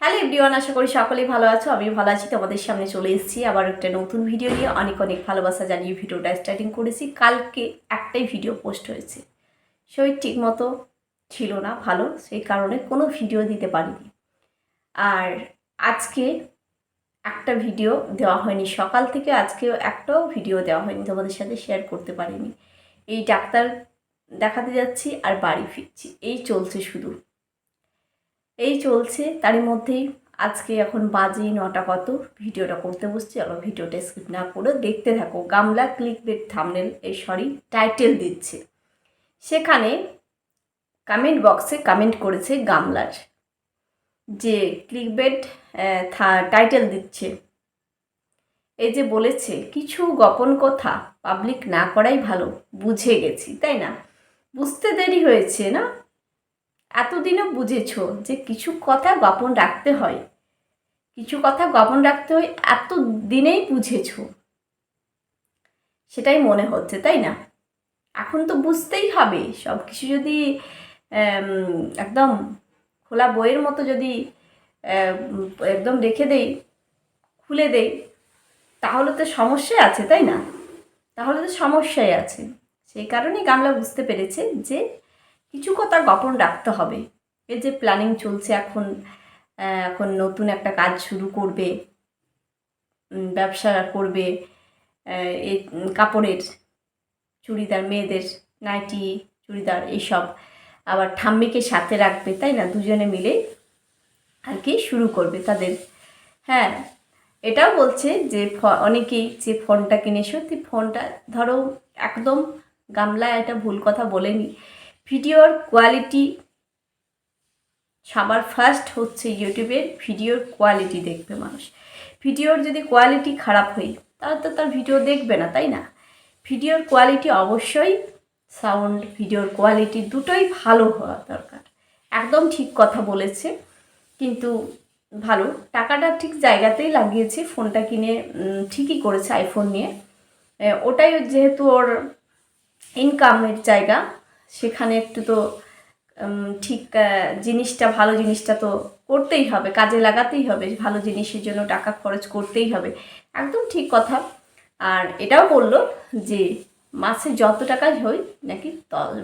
Hello everyone, আশা করি সকলেই ভালো আছো। আমি ভালো আছি, তোমাদের সামনে চলে এসেছি আবার একটা নতুন ভিডিও নিয়ে। অনেক অনেক ভালোবাসা জানিয়ে ভিডিওটা স্টার্টিং করেছি। কালকে একটাই ভিডিও পোস্ট হয়েছে। শরীর ঠিক মতো ছিল না, ভালো। সেই কারণে কোনো ভিডিও দিতে পারিনি। আর আজকে একটা ভিডিও দেওয়া হয়নি সকাল থেকে, আজকেও একটাও ভিডিও দেওয়া হয়নি, তোমাদের সাথে শেয়ার করতে পারিনি। এই ডাক্তার দেখাতে যাচ্ছি আর বাড়ি ফিরছি। এই চলছে শুধু। এই চলছে। তারই মধ্যেই আজকে এখন বাজে নটা কত? ভিডিওটা করতে বসছি আবার ভিডিওটা স্কিপ না করে দেখতে থাকো। গামলা ক্লিক বেড থামনেল এই সরি টাইটেল দিচ্ছে। সেখানে কমেন্ট বক্সে কমেন্ট করেছে গামলার যে ক্লিক বেড টাইটেল দিচ্ছে। এই যে বলেছে, কিছু গোপন কথা পাবলিক না করাই ভালো, বুঝে গেছি। তাই না? বুঝতে দেরি হয়েছে না? এতদিনও বুঝেছ যে কিছু কথা গোপন রাখতে হয়। কিছু কথা গোপন রাখতে হয় এত দিনেই বুঝেছ। সেটাই মনে হচ্ছে, তাই না? এখন তো বুঝতেই হবে। সব কিছু যদি একদম খোলা বইয়ের মতো যদি একদম রেখে দেই, খুলে দেই, তাহলে তো সমস্যায় আছে, তাই না? তাহলে তো সমস্যায় আছে। সেই কারণেই গামলা বুঝতে পেরেছে যে কিছু কথা গোপন রাখতে হবে। এই যে প্ল্যানিং চলছে এখন এখন নতুন একটা কাজ শুরু করবে ব্যবসা করবে এই কাপড়ের চুড়িদার, মেয়েদের নাইটি চুড়িদার এইসব আবার ঠাম্মিকে সাথে রাখবে, তাই না? দুজনে মিলে আর কি শুরু করবে তাদের। হ্যাঁ এটাও বলছে যে ফ- অনেকেই যে ফোনটা কিনে, সত্যি ফোনটা ধরো একদম গামলা এটা ভুল কথা বলেনি। ভিডিওর কোয়ালিটি সবার ফার্স্ট হচ্ছে ইউটিউবের ভিডিওর কোয়ালিটি দেখবে মানুষ। ভিডিওর যদি কোয়ালিটি খারাপ হয়, তাহলে তো তার ভিডিও দেখবে না, তাই না? ভিডিওর কোয়ালিটি অবশ্যই সাউন্ড ভিডিওর কোয়ালিটি দুটোই ভালো হওয়া দরকার। একদম ঠিক কথা বলেছে, কিন্তু ভালো। টাকাটা ঠিক জায়গাতেই লাগিয়েছে, ফোনটা কিনে ঠিকই করেছে আইফোন নিয়ে। ওটাই যেহেতু ওর ইনকামের জায়গা সেখানে একটু তো ঠিক জিনিসটা, ভালো জিনিসটা তো করতেই হবে, কাজে লাগাতেই হবে, ভালো জিনিসের জন্য টাকা খরচ করতেই হবে। একদম ঠিক কথা। আর এটাও বলল যে, মাসে যত টাকাই হয় নাকি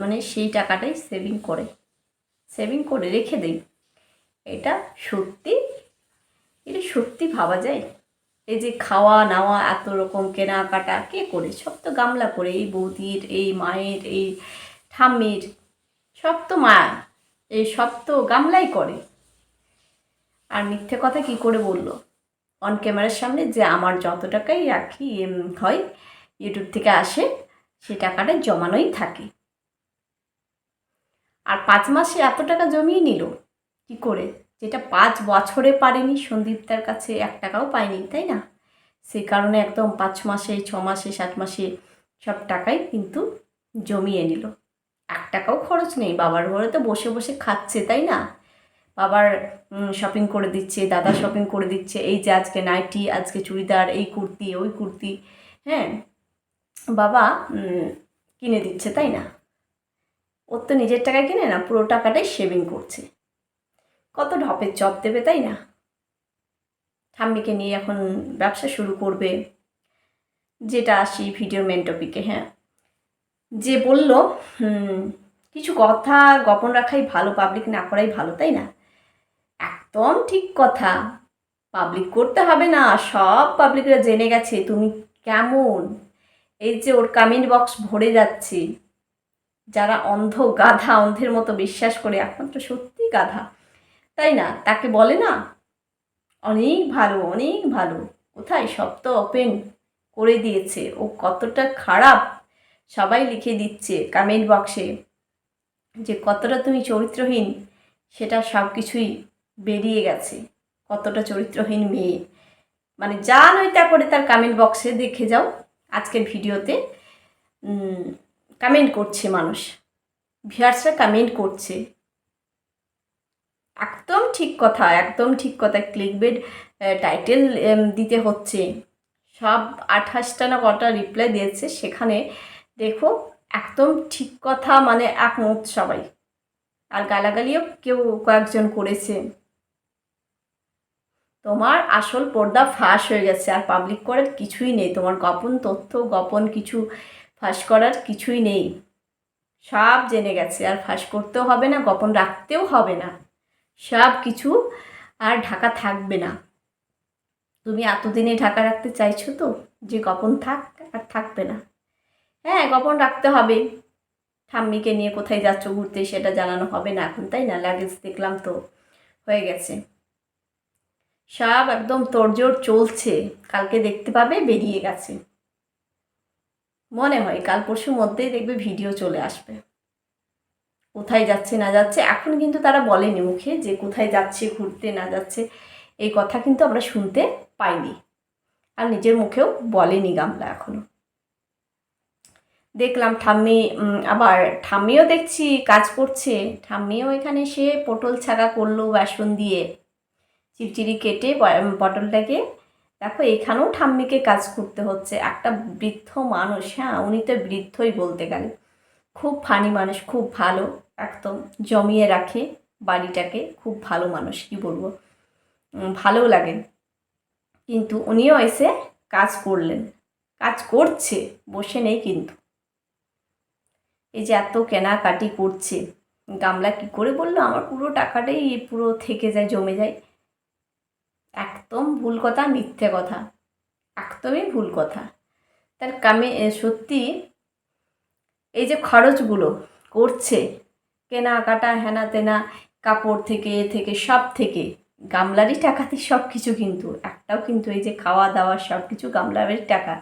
মানে সেই টাকাটাই সেভিং করে। সেভিং করে রেখে দেই। এটা সত্যি এটা সত্যি ভাবা যায়। এই যে খাওয়া নাওয়া, এত রকম কেনাকাটা, কে করে? সব তো গামলা করে এই বৌদির, এই মায়ের, এই ঠাম্মির সব তো মা এই সব তো গামলাই করে। আর মিথ্যে কথা কি করে বলল? অন ক্যামেরার সামনে যে আমার যত টাকাই রাখি হয় ইউটিউব থেকে আসে, সে টাকাটা জমানোই থাকে। আর পাঁচ মাসে এত টাকা জমিয়ে নিল, কি করে? যেটা পাঁচ বছরে পারেনি সন্দীপতার কাছে এক টাকাও পায়নি, তাই না? সে কারণে একদম পাঁচ মাসে, ছ মাসে, সাত মাসে সব টাকাই কিন্তু জমিয়ে নিল। এক টাকাও খরচ নেই। বাবার ঘরে তো বসে বসে খাচ্ছে, তাই না? বাবার শপিং করে দিচ্ছে, দাদা শপিং করে দিচ্ছে, এই যে আজকে নাইটি, আজকে চুড়িদার, এই কুর্তি, ওই কুর্তি হ্যাঁ? বাবা কিনে দিচ্ছে, তাই না? ওর তো নিজের টাকায় কিনে না, পুরো টাকাটাই সেভিং করছে। কত ঢপের চপ দেবে, তাই না? ঠাম্মিকে নিয়ে এখন ব্যবসা শুরু করবে। যেটা আসি ভিডিও মেন টপিকে হ্যাঁ? যে বলল কিছু কথা গোপন রাখাই ভালো পাবলিক না করাই ভালো, তাই না? একদম ঠিক কথা। পাবলিক করতে হবে না, সব পাবলিকরা জেনে গেছে, তুমি কেমন? এই যে ওর কমেন্ট বক্স ভরে যাচ্ছে। যারা অন্ধ, গাধা, অন্ধের মতো বিশ্বাস করে, একমাত্র সত্যি গাধা, তাই না? তাকে বলে না, অনেক ভালো অনেক ভালো। কোথায়? সব তো ওপেন করে দিয়েছে। ও কতটা খারাপ সবাই লিখে দিচ্ছে কমেন্ট বক্সে যে কতটা তুমি চরিত্রহীন, সেটা সব কিছুই বেরিয়ে গেছে। কতটা চরিত্রহীন মেয়ে। মানে যা নয় তা করে তার কমেন্ট বক্সে দেখে যাও আজকের ভিডিওতে। কমেন্ট করছে মানুষ। ভিউয়ার্সরা কমেন্ট করছে। একদম ঠিক কথা, একদম ঠিক কথা। ক্লিক বেড টাইটেল দিতে হচ্ছে। সব আঠাশটা না কটা রিপ্লাই দিয়েছে, সেখানে দেখো, একদম ঠিক কথা মানে একমত সবাই। আর গালাগালিও কেউ কয়েকজন করেছে। তোমার আসল পর্দা ফাঁস হয়ে গেছে, আর পাবলিক করার কিছুই নেই। তোমার গোপন তথ্য, গোপন কিছু ফাঁস করার কিছুই নেই। সব জেনে গেছে, আর ফাঁস করতেও হবে না, গোপন রাখতেও হবে না। সব কিছু আর ঢাকা থাকবে না। তুমি এতদিনে ঢাকা রাখতে চাইছো তো, যে গোপন থাক আর থাকবে না। হ্যাঁ গোপন রাখতে হবে? ঠাম্মিকে নিয়ে কোথায় যাচ্ছ ঘুরতে সেটা জানানো হবে না এখন, তাই না? লাগেজ দেখলাম তো, হয়ে গেছে। সব একদম তোড়জোড় চলছে, কালকে দেখতে পাবে, বেরিয়ে গেছে। মনে হয় কাল পরশুর মধ্যেই দেখবে ভিডিও চলে আসবে। কোথায় যাচ্ছে, না যাচ্ছে, এখন কিন্তু তারা বলেনি মুখে যে কোথায় যাচ্ছে, ঘুরতে, না যাচ্ছে, এই কথা কিন্তু আমরা শুনতে পাইনি। আর নিজের মুখেও বলেনি গামলা এখনও। দেখলাম ঠাম্মি আবার ঠাম্মিও দেখছি, কাজ করছে। ঠাম্মিও এখানে সে পটল ছাকা করল বাসন দিয়ে। চিরচিরি কেটে পটলটাকে। দেখো, এখানেও ঠাম্মিকে কাজ করতে হচ্ছে। একটা বৃদ্ধ মানুষ হ্যাঁ উনি তো বৃদ্ধই বলতে গেলে। খুব ফানি মানুষ, খুব ভালো, একদম জমিয়ে রাখে বাড়িটাকে। খুব ভালো মানুষ, কি বলব? ভালো লাগে। কিন্তু উনিও এসে কাজ করলেন। কাজ করছে, বসে নেই কিন্তু। এই যে এত কেনাকাটি করছে। গামলা কি করে বলল? আমার পুরো টাকাটাই পুরো থেকে যায়, জমে যায়। একদম ভুল কথা, মিথ্যে কথা। একদমই ভুল কথা। তার কামে সত্যি এই যে খরচগুলো করছে, কেনাকাটা হেনা তেনা কাপড় থেকে, এ থেকে, সব থেকে, গামলারই টাকাতে সব কিছু কিন্তু, একটাও কিন্তু এই যে খাওয়া দাওয়া সব কিছু গামলারই টাকা।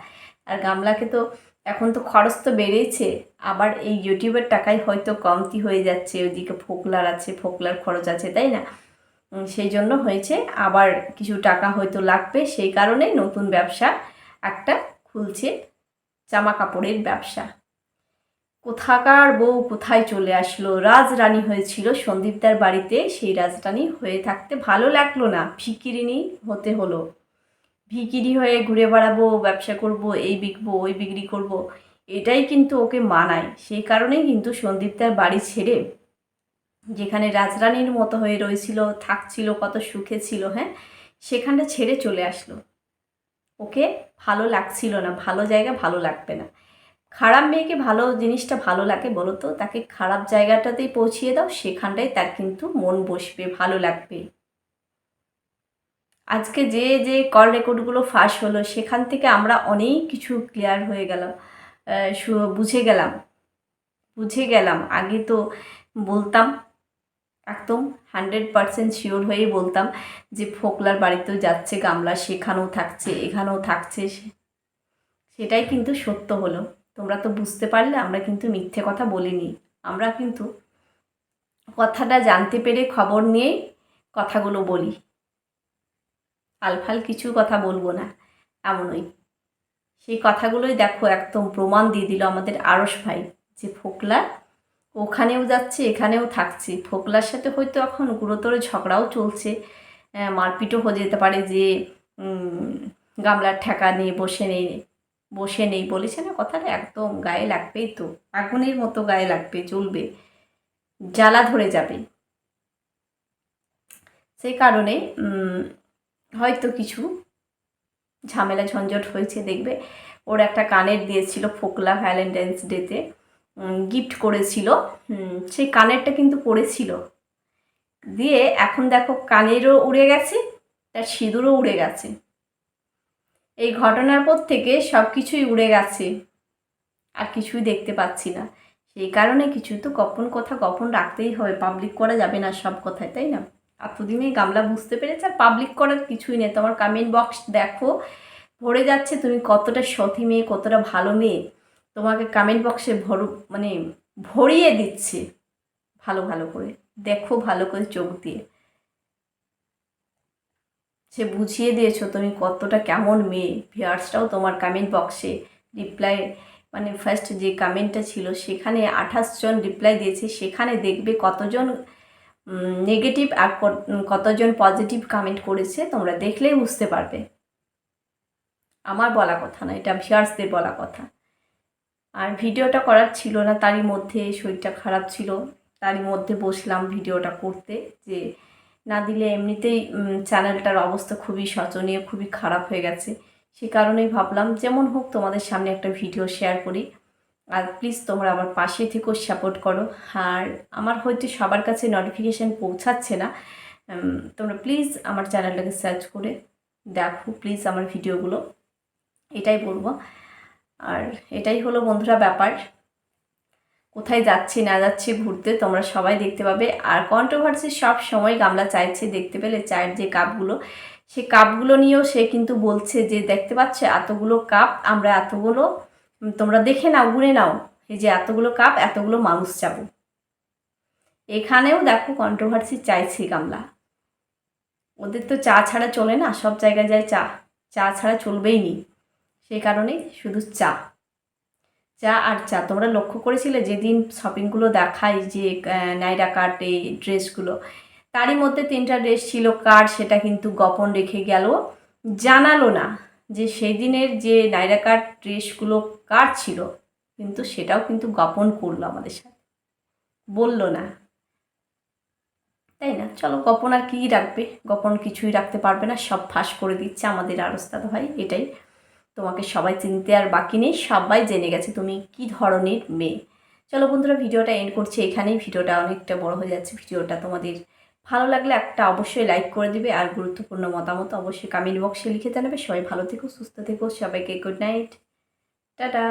আর গামলাকে তো, এখন তো খরচ তো বেড়েছে আবার এই ইউটিউবের টাকাই হয়তো কমতি হয়ে যাচ্ছে, ওইদিকে ফোকলার আছে, ফোকলার খরচ আছে, তাই না? সেই জন্য হয়েছে, আবার কিছু টাকা হয়তো লাগবে, সেই কারণে নতুন ব্যবসা একটা খুলছে জামা কাপড়ের ব্যবসা। কোথাকার বউ কোথায় চলে আসলো? রাজরানী হয়েছিল সন্দীপদার বাড়িতে, সেই রাজরানী হয়ে থাকতে ভালো লাগল না ফিকিরিনি হতে হলো। ভিকিরি হয়ে ঘুরে বেড়াবো, ব্যবসা করব, এই বিকবো, ওই বিক্রি করব। এটাই কিন্তু ওকে মানায়। সেই কারণেই কিন্তু সন্দীপদার বাড়ি ছেড়ে যেখানে রাজরানীর মতো হয়ে রয়েছিল থাকছিল কত সুখে ছিল হ্যাঁ সেখানটা ছেড়ে চলে আসলো। ওকে ভালো লাগছিল না ভালো জায়গা ভালো লাগবে না। খারাপ মেয়েকে ভালো জিনিসটা ভালো লাগে বলো তো তাকে খারাপ জায়গাটাতেই পৌঁছিয়ে দাও সেখানটাই তার কিন্তু মন বসবে ভালো লাগবে। আজকে যে যে কল রেকর্ডগুলো ফাঁস হলো সেখান থেকে আমরা অনেক কিছু ক্লিয়ার হয়ে গেল আহ, সু- বুঝে গেলাম। বুঝে গেলাম। আগে তো বলতাম, একদম হান্ড্রেড পারসেন্ট শিওর হয়েই বলতাম যে ফোকলার বাড়িতেও যাচ্ছে, গামলা সেখানেও থাকছে, এখানেও থাকছে সেটাই কিন্তু সত্য হলো। তোমরা তো বুঝতে পারলে, আমরা কিন্তু মিথ্যে কথা বলিনি। আমরা কিন্তু কথাটা জানতে পেরে খবর নিয়েই কথাগুলো বলি। আলফাল কিছু কথা বলব না, এমনই। সেই কথাগুলোই দেখো একদম প্রমাণ দিয়ে দিল আমাদের আরস ভাই, যে ফোকলা ওখানেও যাচ্ছে, এখানেও থাকছে। ফোকলার সাথে হয়তো এখন গুরুতর ঝগড়াও চলছে। মারপিটও হয়ে যেতে পারে যে গামলার ঠেকা নিয়ে বসে নেই বসে নেই বলেছে না কথাটা? একদম গায়ে লাগবেই তো, আগুনের মতো গায়ে লাগবে চলবে জ্বালা ধরে যাবে। সেই কারণে হয়তো কিছু ঝামেলা ঝঞ্ঝট হয়েছে, দেখবে। ওর একটা কানের দিয়েছিল ফোকলা ভ্যালেন্টাইন্স ডেতে গিফট করেছিল। সেই কানেরটা কিন্তু পড়েছিল। দিয়ে এখন দেখো কানেরও উড়ে গেছে, তার সিঁদুরও উড়ে গেছে। এই ঘটনার পর থেকে সব কিছুই উড়ে গেছে, আর কিছুই দেখতে পাচ্ছি না। সেই কারণে কিছু তো গোপন কথা গোপন রাখতেই হবে পাবলিক করা যাবে না সব কথায়, তাই না? এতদিনে গামলা বুঝতে পেরেছে আর পাবলিক করার কিছুই নেই। তোমার কমেন্ট বক্স দেখো, ভরে যাচ্ছে তুমি কতটা সতী মেয়ে, কতটা ভালো মেয়ে। তোমাকে কমেন্ট বক্সে ভর মানে ভরিয়ে দিচ্ছে। ভালো ভালো করে। দেখো ভালো করে চোখ দিয়ে। সে বুঝিয়ে দিয়েছ তুমি কতটা কেমন মেয়ে। ভিউয়ার্সটাও তোমার কমেন্ট বক্সে রিপ্লাই মানে ফার্স্ট যে কমেন্টটা ছিল, সেখানে আঠাশ জন রিপ্লাই দিয়েছে। সেখানে দেখবে কতজন নেগেটিভ আর কতজন পজিটিভ কমেন্ট করেছে, তোমরা দেখলেই বুঝতে পারবে। আমার বলা কথা না, এটা ভিউয়ার্সদের বলা কথা। আর ভিডিওটা করার ছিল না, তারই মধ্যে শরীরটা খারাপ ছিল। তারই মধ্যে বসলাম ভিডিওটা করতে, যে না দিলে এমনিতেই চ্যানেলটার অবস্থা খুবই শোচনীয়, খুবই খারাপ হয়ে গেছে। সে কারণেই ভাবলাম, যেমন হোক তোমাদের সামনে একটা ভিডিও শেয়ার করি। আর প্লিজ তোমরা আমার পাশে থেকেও সাপোর্ট করো। আর আমার হয়তো সবার কাছে নোটিফিকেশান পৌঁছাচ্ছে না। তোমরা প্লিজ আমার চ্যানেলটাকে সার্চ করে দেখো প্লিজ আমার ভিডিওগুলো এটাই বলব। আর এটাই হলো বন্ধুরা ব্যাপার। কোথায় যাচ্ছি, না যাচ্ছি ঘুরতে, তোমরা সবাই দেখতে পাবে। আর কন্ট্রোভার্সি সব সময় গামলা চাইছে, দেখতে পেলে চায়ের যে কাপগুলো, সে কাপগুলো নিয়েও সে কিন্তু বলছে যে, দেখতে পাচ্ছে, এতগুলো কাপ আমরা এতগুলো তোমরা দেখে নাও ঘুরে নাও। এই যে এতগুলো কাপ, এতগুলো মানুষ যাব এখানেও দেখো কন্ট্রোভার্সি চাইছি গামলা। ওদের তো চা ছাড়া চলে না, সব জায়গায় যায় চা। চা ছাড়া চলবেই নি। সেই কারণেই শুধু চা। চা আর চা। তোমরা লক্ষ্য করেছিলে যেদিন শপিংগুলো দেখাই যে নাইরা কাট এই ড্রেসগুলো, তারই মধ্যে তিনটা ড্রেস ছিল কার, সেটা কিন্তু গোপন রেখে গেল। জানালো না। যে সেই দিনের যে নাইরা কাট ড্রেসগুলো কার ছিল, কিন্তু সেটাও কিন্তু গোপন করল আমাদের সাথে। বলল না। তাই না? চলো, গোপন আর কী রাখবে? গোপন কিছুই রাখতে পারবে না। সব ফাঁস করে দিচ্ছে আমাদের আরস্তাদ ভাই, এটাই। তোমাকে সবাই চিনতে আর বাকি নেই, সবাই জেনে গেছে তুমি কি ধরনের মেয়ে। চলো বন্ধুরা, ভিডিওটা এন্ড করছি এখানেই। ভিডিওটা অনেকটা বড় হয়ে যাচ্ছে। ভিডিওটা তোমাদের ভালো লাগলে একটা অবশ্যই লাইক করে দিবে আর গুরুত্বপূর্ণ মতামত অবশ্যই কমেন্ট বক্সে লিখে জানাবে। সবাই ভালো থেকো, সুস্থ থেকো, সবাইকে গুড নাইট টাটা।